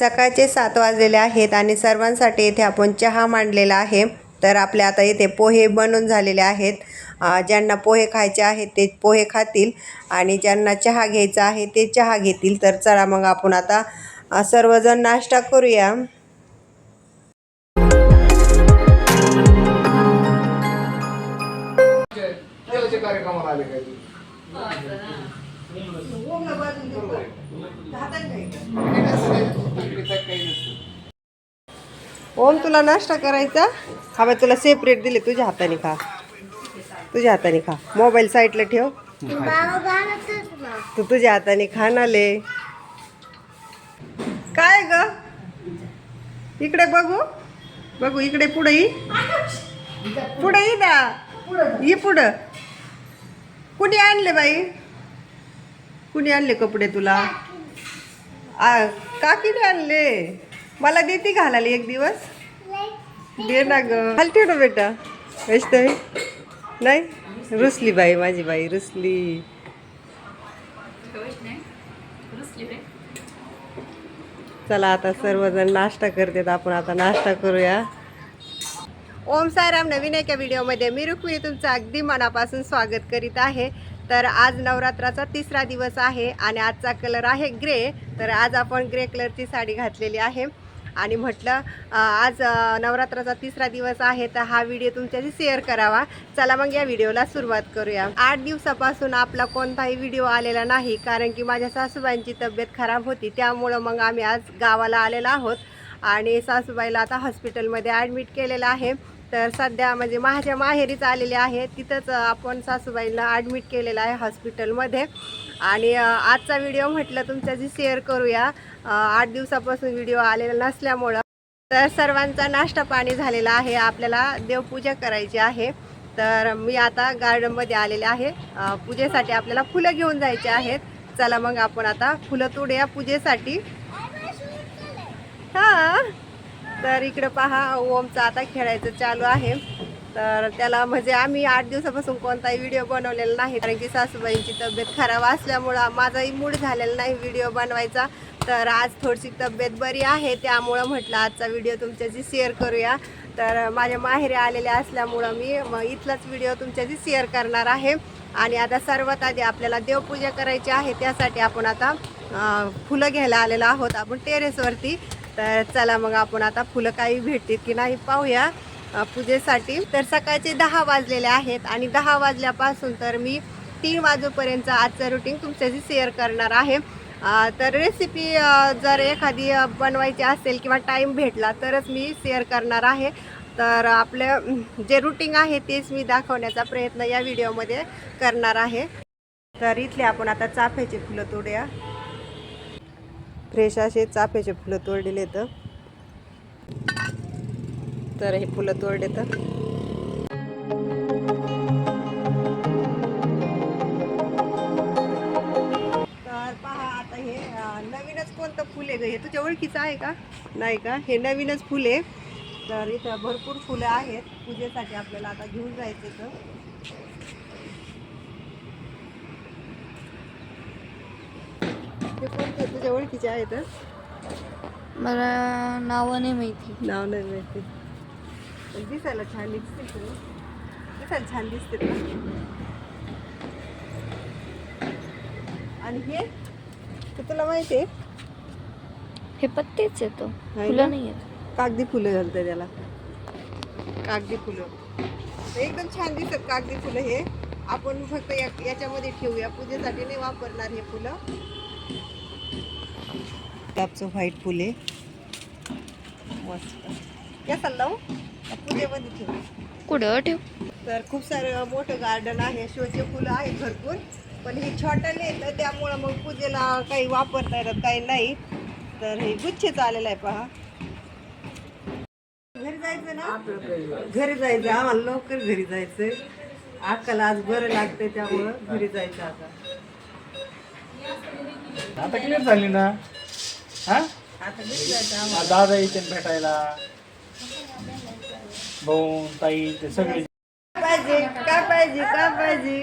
सकाळचे सात वाजलेले आहेत आणि सर्वांसाठी इथे आपण चहा मांडलेला आहे. तर आपल्या आता इथे पोहे बनून झालेले आहेत. ज्यांना पोहे खायचे आहेत ते पोहे खातील आणि ज्यांना चहा घ्यायचा आहे ते चहा घेतील. तर चला मग आपण आता सर्वजण नाश्ता करूया. कार्यक्रमाला आले ओम तुला नाश्ता करायचा? हा बाई तुला सेपरेट दिले तुझ्या हाताने खा. तुझ्या हाताने खा. मोबाईल साईडला ठेव. तू तुझ्या हाताने खाणाले काय ग? इकडे बघू. बघू इकडे पुढे ये. पुढे ये ना ये पुढं. कुणी आणले बाई? कुणी आणले कपडे तुला? आ काकीने आणले. मला देते घालायला एक दिवस. दे ना ग. खाली ठेव ना बेटा. वैष्णवी. नाही रुसली बाई माझी बाई रुसली. चला आता सर्वजण नाश्ता करतात. आपण आता नाश्ता करूया. ओम सायराम नवीन एका व्हिडिओमध्ये. मी रुक्मिणी तुमचं अगदी मनापासून स्वागत करीत आहे. तर आज नवरात्राचा तिसरा दिवस आहे आणि आजचा कलर आहे ग्रे. तर आज आपण ग्रे कलरची साडी घातलेली आहे. आणि म्हटलं आज नवरात्राचा तिसरा दिवस आहे तर हा व्हिडिओ तुमच्याशी शेअर करावा. चला मग या व्हिडिओला सुरुवात करूया. आठ दिवसापासून आपला कोणताही व्हिडिओ आलेला नाही कारण की माझ्या सासूबाईंची तब्येत खराब होती. त्यामुळं मग आम्ही आज गावाला आलेलो आहोत. आणि सासूबाईला आता हॉस्पिटलमध्ये ॲडमिट केलेलं आहे. तर सध्या म्हणजे माझ्या माहेरीच आलेले आहे. तिथंच आपण सासूबाईला ॲडमिट केलेलं आहे हॉस्पिटलमध्ये. आणि आजचा व्हिडिओ म्हटलं तुमच्याशी शेअर करूया. आठ दिवसापासून व्हिडिओ आलेला नसल्यामुळं तर सर्वांचा नाश्ता पाणी झालेला आहे. आपल्याला देवपूजा करायची आहे. तर मी आता गार्डनमध्ये आलेले आहे. पूजेसाठी आपल्याला फुलं घेऊन जायचे आहेत. चला मग आपण आता फुलं तोडूया पूजेसाठी. हां. तर इकडं पहा ओमचं आता खेळायचं चालू आहे. तर त्याला म्हणजे आम्ही आठ दिवसापासून कोणताही व्हिडिओ बनवलेला नाही कारण की सासूबाईंची तब्येत खराब असल्यामुळं माझाही मूड झालेला नाही व्हिडिओ बनवायचा. तर आज थोडीशी तब्येत बरी आहे त्यामुळं म्हटलं आजचा व्हिडिओ तुमच्याशी शेअर करूया. तर माझ्या माहेरी आलेल्या असल्यामुळं मी मग इथलाच व्हिडिओ तुमच्याशी शेअर करणार आहे. आणि आता सर्वात आधी आपल्याला देवपूजा करायची आहे त्यासाठी आपण आता फुलं घ्यायला आलेलो आहोत आपण टेरेसवरती तर चला मग आपण आता फुलं काही भेटतील की नाही पाहूया. पूजेसाठी. तर सकाळचे दहा वाजलेले आहेत आणि दहा वाजल्यापासून तर मी तीन वाजेपर्यंत आजचं रुटीन तुमच्याशी शेअर करणार आहे. तर रेसिपी जर एखादी बनवायची असेल किंवा टाईम भेटला तरच मी शेअर करणार आहे. तर आपलं जे रुटीन आहे तेच मी दाखवण्याचा प्रयत्न या व्हिडिओमध्ये करणार आहे. तर इथले आपण आता चाफ्याचे फुलं तोडूया. फ्रेश असे चाफ्याचे फुलं तोडलेले तर तर हे फुलं तोडले तर तर पहा आता हे नवीनच कोणतं फुल आहे ग? हे तुझ्या ओळखीचं आहे का? नाही का? हे नवीनच फुल आहे. तर इथं भरपूर फुलं आहेत. पूजेसाठी आपल्याला आता घेऊन जायचं तर हे कोणते? तुझ्या ओळखीचे आहेत? मला नावं नाही माहिती. नाव नाही माहिती. पण दिसायला छान दिसते दिसायला छान दिसते आणि हे ते तुला माहिती आहे हे पत्तेच येतो ना? फुलं नाही येत कागदी फुलं घालतं त्याला कागदी फुलं एकदम छान दिसत कागदी फुलं हे आपण फक्त या याच्यामध्ये ठेवूया पूजेसाठी नाही वापरणार हे फुलं गुलाबचं व्हाईट फुले मस्त या लावू का पूजेमध्ये ठेवू कुठं ठेव? तर खूप सारं मोठं गार्डन आहे शोचे फुलं आहेत भरपूर. पण हे छोटं नाही तर त्यामुळं मग पूजेला काही वापरता येतात काही नाही. तर हे गुच्छे आलेलं आहे पहा. घरी जायचं ना? घरी जायचं आम्हाला लवकर घरी जायचंय. अक्काला आज बरं लागतंय त्यामुळं घरी जायचं आता. आता क्लिअर झाली ना? हा? आता घरी जायचं आम्हाला. दादा येते भेटायला. भाऊ ताई ते सगळे. पाहिजे काय पाहिजे काय पाहिजे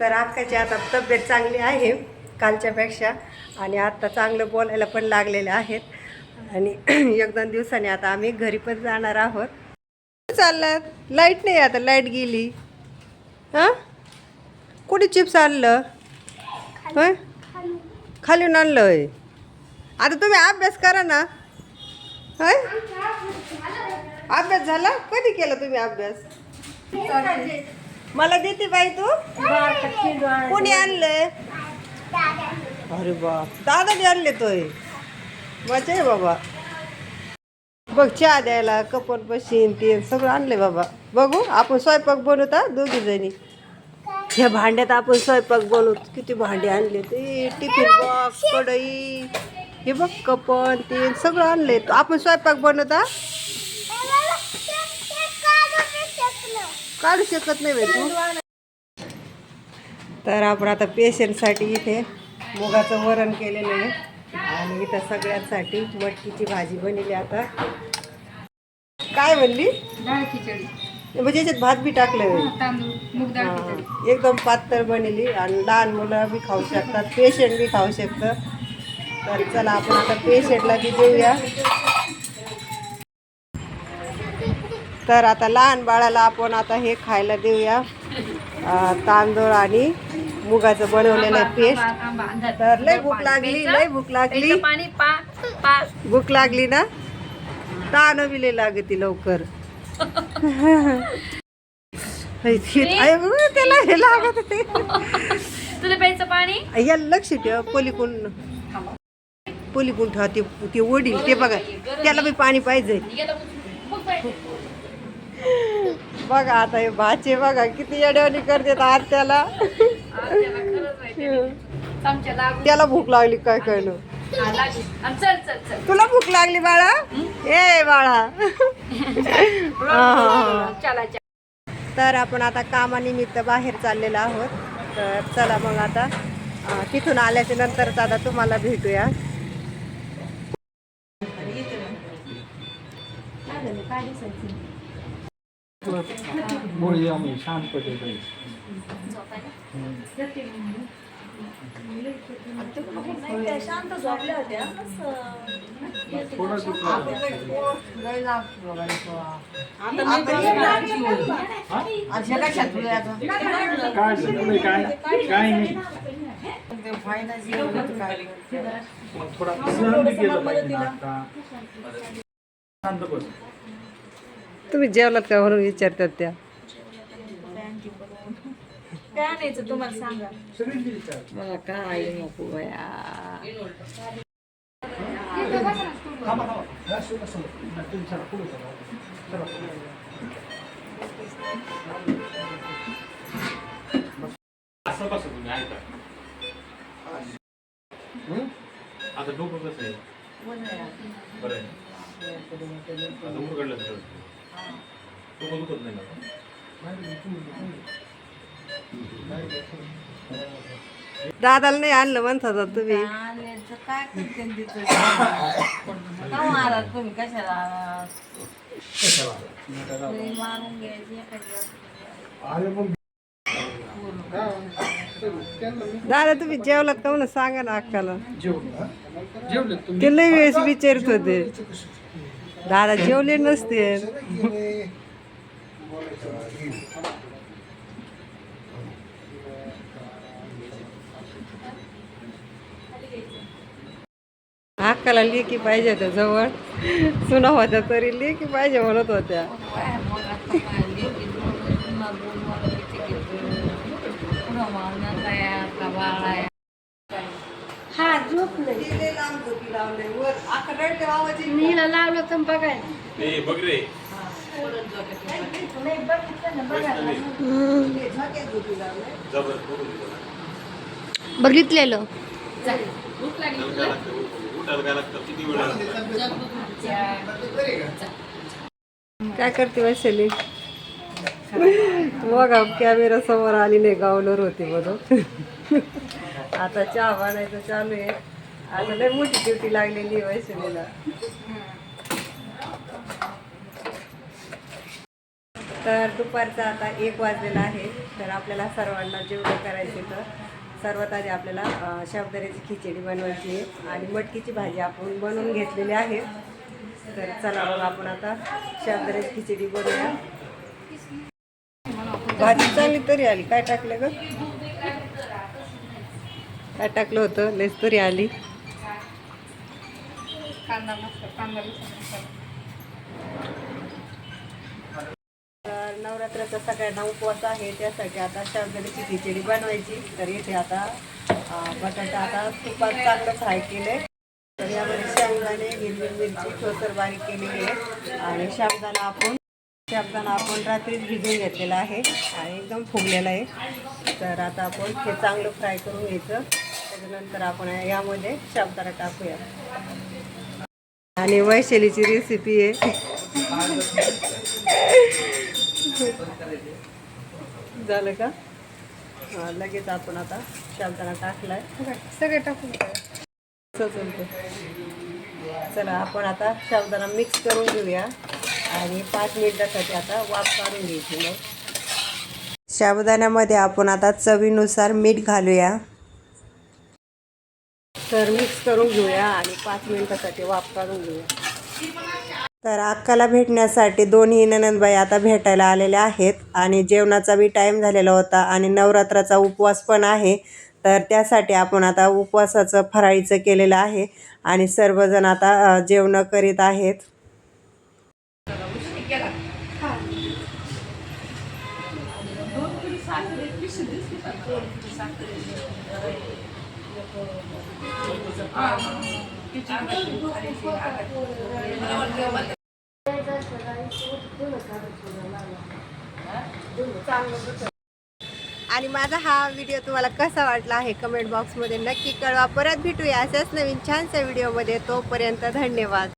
तर आत्ताची आता तब्येत चांगली आहे कालच्यापेक्षा. आणि आत्ता चांगलं बोलायला पण लागलेले आहेत. आणि एक दोन दिवसांनी आता आम्ही घरी पण जाणार आहोत. चाललं. लाइट नाही आता. लाइट गेली. हां? कुठे चिप्स आणलं? होय खालून आणलं होय आता तुम्ही अभ्यास करा ना. होय अभ्यास झाला? कधी केला तुम्ही अभ्यास? मला देते बाई तू. कोणी आणलंय? अरे बाप. दादाने आणले तोय. मजा आहे बाबा. बघ चहा द्यायला कपन बशीन ते सगळं आणलंय बाबा. बघू आपण स्वयंपाक बनवता दोघी जणी. ह्या भांड्यात आपण स्वयंपाक बनवतो किती भांडे आणले ते टिफिन बॉक्स कढई हे बघ कपन ते सगळं आणलंय. आपण स्वयंपाक बनवता काढू शकत नाही बाई तू. तर आपण आता पेशंटसाठी इथे मुगाचं वरण केलेलं आहे. आणि इथं सगळ्यांसाठी मटकीची भाजी बनवली आता. काय डाळ खिचडी. म्हणजे याच्यात भात बी टाकलं हा, एकदम पातळ बनली. आणि लहान मुलं बी खाऊ शकतात पेशंट बी खाऊ शकतं तर चला आपण आता पेशंटला बी देऊया. तर आता लहान बाळाला आपण आता हे खायला देऊया. तांदूळ आणि मुगाचं बनवलेलं पेस्ट. आंबा अंधार. तर लय भूक लागली लय भूक लागली. पाणी भूक लागली ना? बी लय लागती लवकर. त्याला हे लागत आहे. तुला प्यायचं पाणी? या लक्ष ठेव पलीकडून पलीकडून ठेवा ते ते वडील ते बघा त्याला बी पाणी पाहिजे. बघा आता हे भाचे बघा किती येड्यावानी करतात आज त्याला भूक लागली काय. आणि चल चल चल. तुला भूक लागली बाळा? ए बाळा. चला चला. तर आपण आता कामानिमित्त बाहेर चाललेलो आहोत. तर चला मग आता तिथून आल्याच्या नंतरच आता तुम्हाला भेटूया. आम्ही शांत तुम्ही जेवलात का म्हणून विचारतात त्या. काय आणायचं तुम्हाला सांगा सगळी विचार मला काय नको बया थांबा थांबा या, सोडा, सोडा. तुम्ही चला, पुढे चला. चला, पुढे. असं कसं तुम्ही ऐका हं? आता डोकं कसं आहे बरं आहे आता उघडलं तर डोकं दुखत नाही ना दादाला नाही आणलं म्हणत होता तुम्ही. दादा तुम्ही जेवलात का म्हणून सांगा ना अक्काला. जेवलो? जेवले तुम्ही? ते लई वेळेस विचारत होते. दादा जेवले नसते. अक्काला लेकी पाहिजे होत्या जवळ. सुना होत्या तरी लेकी पाहिजे म्हणत होत्या. हा झोपलंय नीला लावलं तर बघाय ए बघ रे. नाही बघितलं ना बघायला जबर बघू दे बघितलेलं. काय लागतं. किती वेळ काय करते वैशाली मग कॅमेरा समोर आली नाही गावलर होती बघ आता चहा बनायचं चालू आहे. आता लय मोठी ड्युटी लागलेली आहे वैशालीला तर दुपारचा आता एक वाजलेला आहे. तर आपल्याला सर्वांना जेवढं करायचे तर सर्वात आधी आपल्याला शेवदऱ्याची खिचडी बनवायची आहे आणि मटकीची भाजी आपण बनवून घेतलेली आहे. तर चला मग आपण आता शेवदऱ्याची खिचडी बनवूया. भाजी चांगली तरी आली. काय टाकलं ग? काय टाकलं होतं? लेस तरी आली. कांदा कांदा तर सगळ्यांना उपवास आहे त्यासाठी आता साबुदाण्याची खिचडी बनवायची. तर इथे आता बटाटा आता तुपात चांगलं फ्राय केले तर यामध्ये शेंगदाणे हिरवी मिरची ठोसर बारीक केलेली आहे. आणि साबुदाणा आपण साबुदाणा आपण रात्रीच भिजून घेतलेला आहे. आणि एकदम फुगलेला आहे. तर आता आपण हे चांगलं फ्राय करून घ्यायचं. त्याच्यानंतर आपण यामध्ये साबुदाणा टाकूया. आणि वैशालीची रेसिपी आहे. झालं का? हां लगेच आपण आता शालताना टाकलाय. सगळे टाकून चला आपण आता शालदाना मिक्स करून घेऊया. आणि पाच मिनिटासाठी आता वाफ काढून घ्यायची मग. शाबदाण्यामध्ये आपण आता चवीनुसार मीठ घालूया. तर मिक्स करून घेऊया आणि पाच मिनिटासाठी वाफ काढून घेऊया. तर अक्काला भेटण्यासाठी दोन्ही ननंदबाई आता भेटायला आलेल्या आहेत आणि जेवणाचा बी टाईम झालेला होता आणि नवरात्राचा उपवास पण आहे. तर त्यासाठी आपण आता उपवासाचं फराळीचं केलेलं आहे आणि सर्वजण आता जेवणं करीत आहेत. आणि माझा हा व्हिडिओ तुम्हाला कसा वाटला आहे कमेंट बॉक्समध्ये नक्की कळवा. परत भेटूया अशाच नवीन छानशा व्हिडिओमध्ये तोपर्यंत धन्यवाद.